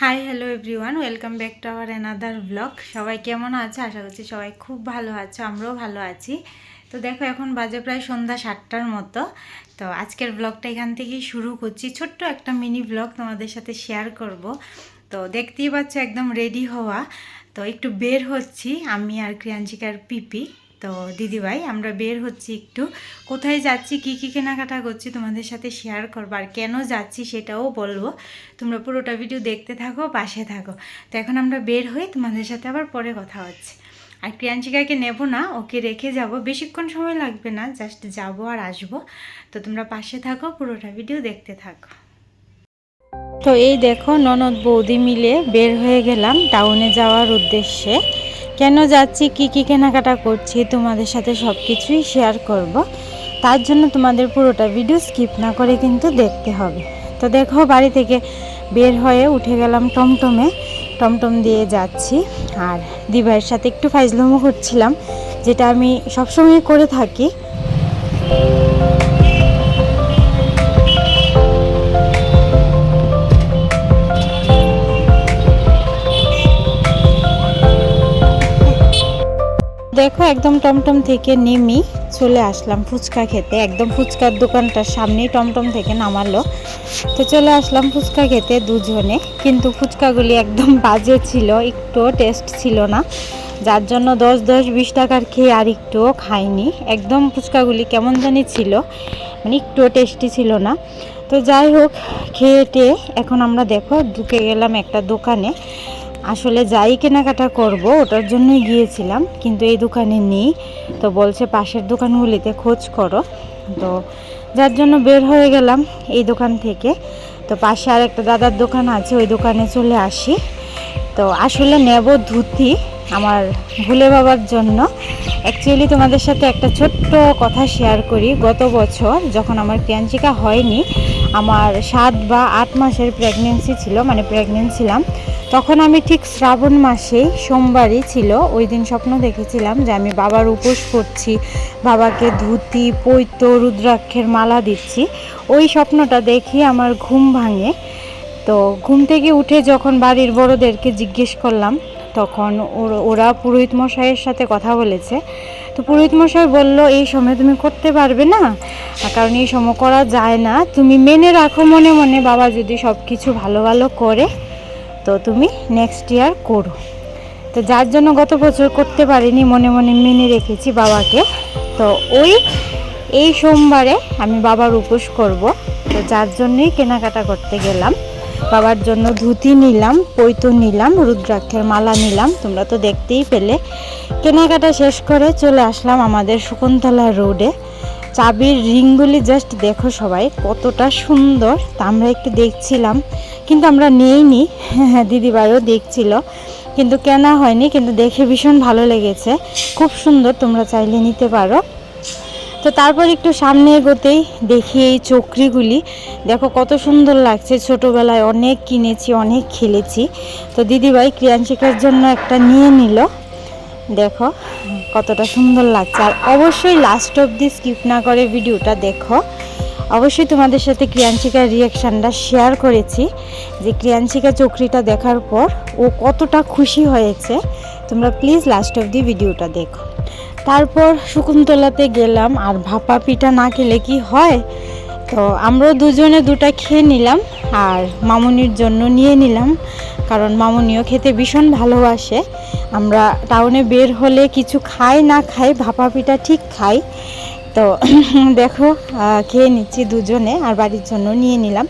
Hi hello everyone welcome back to our another blog সবাই কেমন আছে? আশা করছি সবাই খুব ভালো আছো, আমরাও ভালো আছি। তো দেখো, এখন বাজে প্রায় সন্ধ্যা সাতটার মতো। তো আজকের ব্লগটা এখান থেকেই শুরু করছি। ছোট্ট একটা মিনি ব্লগ তোমাদের সাথে শেয়ার করব। তো দেখতেই পাচ্ছ একদম রেডি হওয়া। তো একটু বের হচ্ছি আমি আর ক্রিয়াঞ্চিকার পিপি। তো দিদিভাই, আমরা বের হচ্ছি একটু। কোথায় যাচ্ছি, কি কি কেনাকাটা করছি তোমাদের সাথে শেয়ার করব, আর কেন যাচ্ছি সেটাও বলব। তোমরা পুরোটা ভিডিও দেখতে থাকো, পাশে থাকো। তো এখন আমরা বের হই, তোমাদের সাথে আবার পরে কথা হচ্ছে। আর ক্রিয়াঞ্চিকাকে নেব না, ওকে রেখে যাব। বেশিক্ষণ সময় লাগবে না জাস্ট যাব আর আসব। তো তোমরা পাশে থাকো, পুরোটা ভিডিও দেখতে থাকো। তো এই দেখো ননদ বৌদি মিলে বের হয়ে গেলাম টাউনে যাওয়ার উদ্দেশ্যে। কেন যাচ্ছি, কি কি কেনাকাটা করছি, তোমাদের সাথে সব কিছুই শেয়ার করব। তার জন্য তোমাদের পুরোটা ভিডিও স্কিপ না করে কিন্তু দেখতে হবে। তো দেখো, বাড়ি থেকে বের হয়ে উঠে গেলাম টমটমে। টমটম দিয়ে যাচ্ছি। আর দিভাইয়ের সাথে একটু ফাইজলামো করছিলাম, যেটা আমি সবসময় করে থাকি। দেখো একদম টমটম থেকে নেমি চলে আসলাম ফুচকা খেতে। একদম ফুচকার দোকানটার সামনেই টমটম থেকে নামালো। তো চলে আসলাম ফুচকা খেতে দুজনে। কিন্তু ফুচকাগুলি একদম বাজে ছিল একটুও টেস্ট ছিল না। যার জন্য দশ দশ, বিশ টাকার খেয়ে আর একটুও খাইনি। একদম ফুচকাগুলি কেমন জানি ছিল মানে একটুও টেস্টি ছিল না। তো যাই হোক, খেয়ে এখন আমরা দেখো ঢুকে গেলাম একটা দোকানে। আসলে যাই কেনাকাটা করব, ওটার জন্যই গিয়েছিলাম, কিন্তু এই দোকানে নেই। তো বলছে পাশের দোকানগুলিতে খোঁজ করো। তো যার জন্য বের হয়ে গেলাম এই দোকান থেকে। তো পাশে আর একটা দাদার দোকান আছে, ওই দোকানে চলে আসি। তো আসলে নেব ধুতি আমার ভুলে বাবার জন্য। অ্যাকচুয়ালি তোমাদের সাথে একটা ছোট্ট কথা শেয়ার করি। গত বছর যখন আমার ক্রিয়াঞ্চিকা হয়নি, আমার সাত বা আট মাসের প্রেগনেন্সি ছিল মানে প্রেগনেন্ট ছিলাম তখন আমি ঠিক শ্রাবণ মাসেই সোমবারই ছিল ওই দিন স্বপ্ন দেখেছিলাম যে আমি বাবার উপোস করছি, বাবাকে ধুতি, পৈত, রুদ্রাক্ষের মালা দিচ্ছি। ওই স্বপ্নটা দেখি আমার ঘুম ভাঙে। তো ঘুম থেকে উঠে যখন বাড়ির বড়দেরকে জিজ্ঞেস করলাম, তখন ওরা পুরোহিত মশাইয়ের সাথে কথা বলেছে। তো পুরোহিত মশাই বলল, এই সময় তুমি করতে পারবে না। কারণ এই সময় করা যায় না। তুমি মেনে রাখো মনে মনে বাবা যদি সব কিছু ভালো ভালো করে। তো তুমি নেক্সট ইয়ার করো। তো যার জন্য গত বছর করতে পারিনি, মনে মনে মেনে রেখেছি বাবাকে। তো ওই, এই সোমবারে আমি বাবার উপোস করব। তো যার জন্যই কেনাকাটা করতে গেলাম। বাবার জন্য ধুতি নিলাম পৈতো নিলাম, রুদ্রাক্ষের মালা নিলাম। তোমরা তো দেখতেই পেলে। কেনাকাটা শেষ করে চলে আসলাম আমাদের শকুন্তলা রোডে চাবির রিংগুলি জাস্ট দেখো সবাই, কতটা সুন্দর। তা আমরা একটু দেখছিলাম, কিন্তু আমরা নেইনি। দিদিভাইও দেখছিল, কিন্তু কেনা হয়নি, কিন্তু দেখে ভীষণ ভালো লেগেছে। খুব সুন্দর, তোমরা চাইলে নিতে পারো। তো তারপর একটু সামনে এগোতেই দেখি এই চকরিগুলি। দেখো কত সুন্দর লাগছে, ছোটোবেলায় অনেক কিনেছি, অনেক খেলেছি। তো দিদিভাই ক্রিয়াঞ্চিকার জন্য একটা নিয়ে নিল। দেখো, কতটা সুন্দর লাগছে। আর অবশ্যই লাস্ট অবধি স্কিপ না করে ভিডিওটা দেখো। অবশ্যই তোমাদের সাথে ক্রিয়াঞ্চিকার রিয়াকশানটা শেয়ার করেছি, যে ক্রিয়াঞ্চিকা চকরিটা দেখার পর ও কতটা খুশি হয়েছে। তোমরা প্লিজ লাস্ট অবধি ভিডিওটা দেখো। তারপর শকুন্তলাতে গেলাম, আর ভাপা পিঠা না খেলে কি হয়? তো আমরাও দুজনে দুটা খেয়ে নিলাম, আর মামুনির জন্য নিয়ে নিলাম। কারণ মামনিও খেতে ভীষণ ভালোবাসে। আমরা টাউনে বের হলে কিছু খাই না খাই ভাপা পিঠা ঠিক খাই। তো দেখো খেয়ে নিচ্ছি দুজনে আর বাড়ির জন্য নিয়ে নিলাম।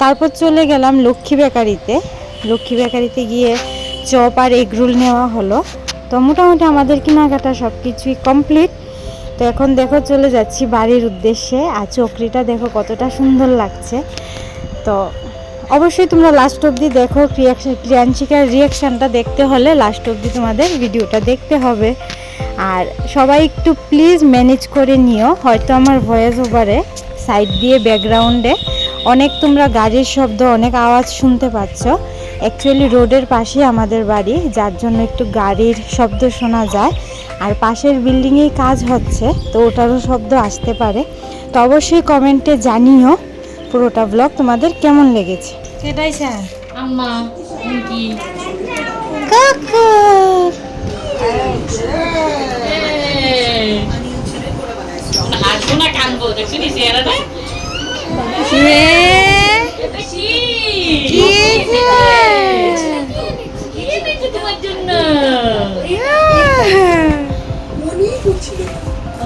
তারপর চলে গেলাম লক্ষ্মী বেকারিতে। লক্ষ্মী বেকারিতে গিয়ে চপ আর এগরোল নেওয়া হলো। তো মোটামুটি আমাদের কেনাকাটা সব কিছুই কমপ্লিট। তো এখন দেখো চলে যাচ্ছি বাড়ির উদ্দেশ্যে। আর চকরিটা দেখো কতটা সুন্দর লাগছে। তো অবশ্যই তোমরা লাস্ট অবধি দেখো ক্রিয়াঞ্চিকার রিয়াকশানটা দেখতে হলে লাস্ট অবধি তোমাদের ভিডিওটা দেখতে হবে। আর সবাই একটু প্লিজ ম্যানেজ করে নিও, হয়তো আমার ভয়েস ওভারে সাইড দিয়ে ব্যাকগ্রাউন্ডে অনেক তোমরা গাড়ির শব্দ, অনেক আওয়াজ শুনতে পাচ্ছ। অ্যাকচুয়ালি রোডের পাশে আমাদের বাড়ি, যার জন্য একটু গাড়ির শব্দ শোনা যায়। আর পাশের বিল্ডিংয়েই কাজ হচ্ছে, তো ওটারও শব্দ আসতে পারে। তো অবশ্যই কমেন্টে জানিও। পুরোটা ব্লগ তোমাদের কেমন লেগেছে? সেটাই স্যার। আম্মা কি কাকু! হাসবো না কানবো। দেখছি নি চেহারাটা?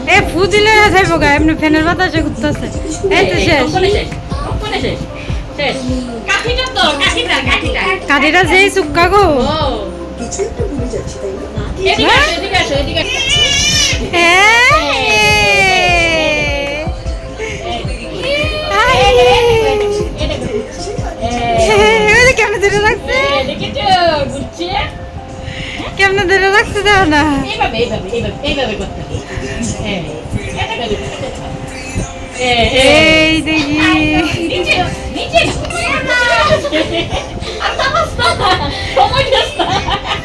এ, ফুদিলে যাইব গা এমনি ফ্যানের বাতাসে ঘুরতেছে। এই তো শেষ? কাঠিটা যেই চুক্কা গো কেমনে ধরে রাখছে দেখেছ ধরে রাখছে দাও না হ্যাঁ এই দেখি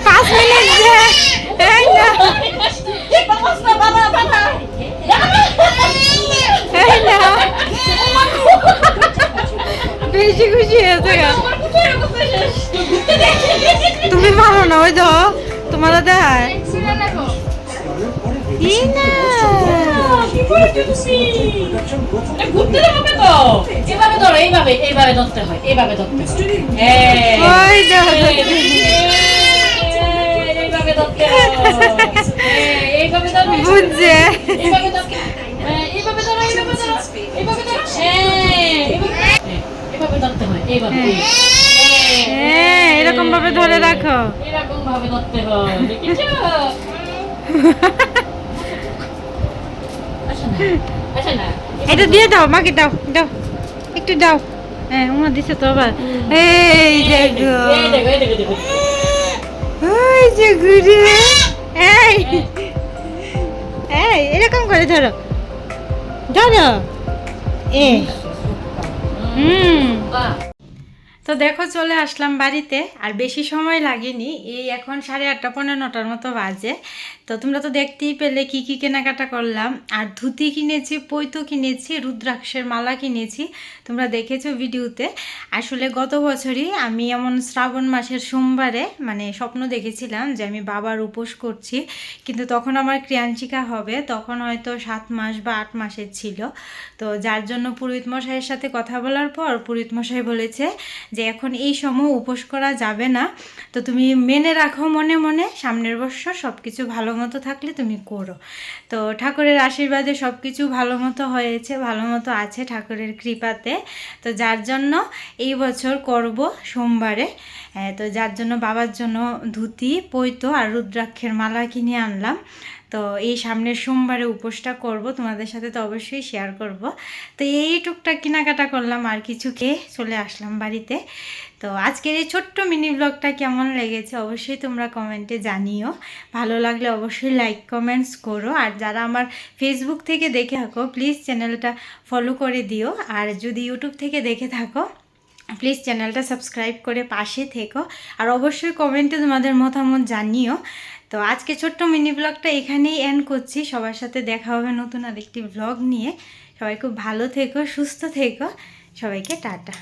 পাঁচ মিনিট বেশি খুশি হয়েছে তুমি পারো না ওই তো তোমার দেখায়। না। ঘুরতে হবে তো। এভাবে ধরো এইভাবে এইভাবে ধরতে হয় এইভাবে ধরতে হয়। এই। ওই দেখো। এই, এইভাবে ধরতে এইভাবে ধরো এইভাবে ধরো। এইভাবে ধরো এইভাবে ধরো। এইভাবে ধরো। এই, এইভাবে এই, এইভাবে ধরতে হয় এইভাবে। হ্যাঁ। এরকম ভাবে ধরে রাখো। এরকম ভাবে ধরতে হয়। এটা দিয়ে দাও, মাকে দাও দাও। একটু দাও। হ্যাঁ উমা দিছে তো আবার। এই দেখো ওই যে ঘুরে এই। এই, এরকম করে ধরো। ধরো। এ। হুম। তো দেখো, চলে আসলাম বাড়িতে। আর বেশি সময় লাগেনি। এই এখন সাড়ে আটটা, পনেরো নটার মতো বাজে। তো তোমরা তো দেখতেই পেলে কি কি কেনাকাটা করলাম। আর ধুতি কিনেছি, পৈতো কিনেছি, রুদ্রাক্ষের মালা কিনেছি। তোমরা দেখেছ ভিডিওতে। আসলে গত বছরই আমি এমন শ্রাবণ মাসের সোমবারে মানে স্বপ্ন দেখেছিলাম যে আমি বাবার উপোস করছি। কিন্তু তখন আমার ক্রিয়াঞ্চিকা হবে, তখন হয়তো সাত মাস বা আট মাসের ছিল। তো যার জন্য পুরোহিত মশাইয়ের সাথে কথা বলার পর পুরোহিত মশাই বলেছে যে এখন এই সময় উপোস করা যাবে না। তো তুমি মেনে রাখো মনে মনে, সামনের বছর সব কিছু ভালো মতো থাকলে তুমি করো। তো ঠাকুরের আশীর্বাদে সব কিছু ভালো মতো হয়েছে ভালো মতো আছে ঠাকুরের কৃপাতে। তো যার জন্য এই বছর করব সোমবারে। তো যার জন্য বাবার জন্য ধুতি, পৈতো আর রুদ্রাক্ষের মালা কিনে আনলাম। তো এই সামনের সোমবারে উপোসটা করব, তোমাদের সাথে তো অবশ্যই শেয়ার করব। তো এই টুকটাক কেনাকাটা করলাম আর কিছু খেয়ে চলে আসলাম বাড়িতে। তো আজকের এই ছোট্ট মিনি ব্লগটা কেমন লেগেছে অবশ্যই তোমরা কমেন্টে জানিও। ভালো লাগলে অবশ্যই লাইক কমেন্টস করো। আর যারা আমার ফেসবুক থেকে দেখে থাকো প্লিজ চ্যানেলটা ফলো করে দিও। আর যদি ইউটিউব থেকে দেখে থাকো প্লিজ চ্যানেলটা সাবস্ক্রাইব করে পাশে থেকো। আর অবশ্যই কমেন্টে তোমাদের মতামত জানিও। তো আজকে ছোট্ট মিনি ব্লগটা এখানেই এন্ড করছি। সবার সাথে দেখা হবে নতুন আরেকটি ব্লগ নিয়ে। সবাই খুব ভালো থেকো, সুস্থ থেকো। সবাইকে টাটা।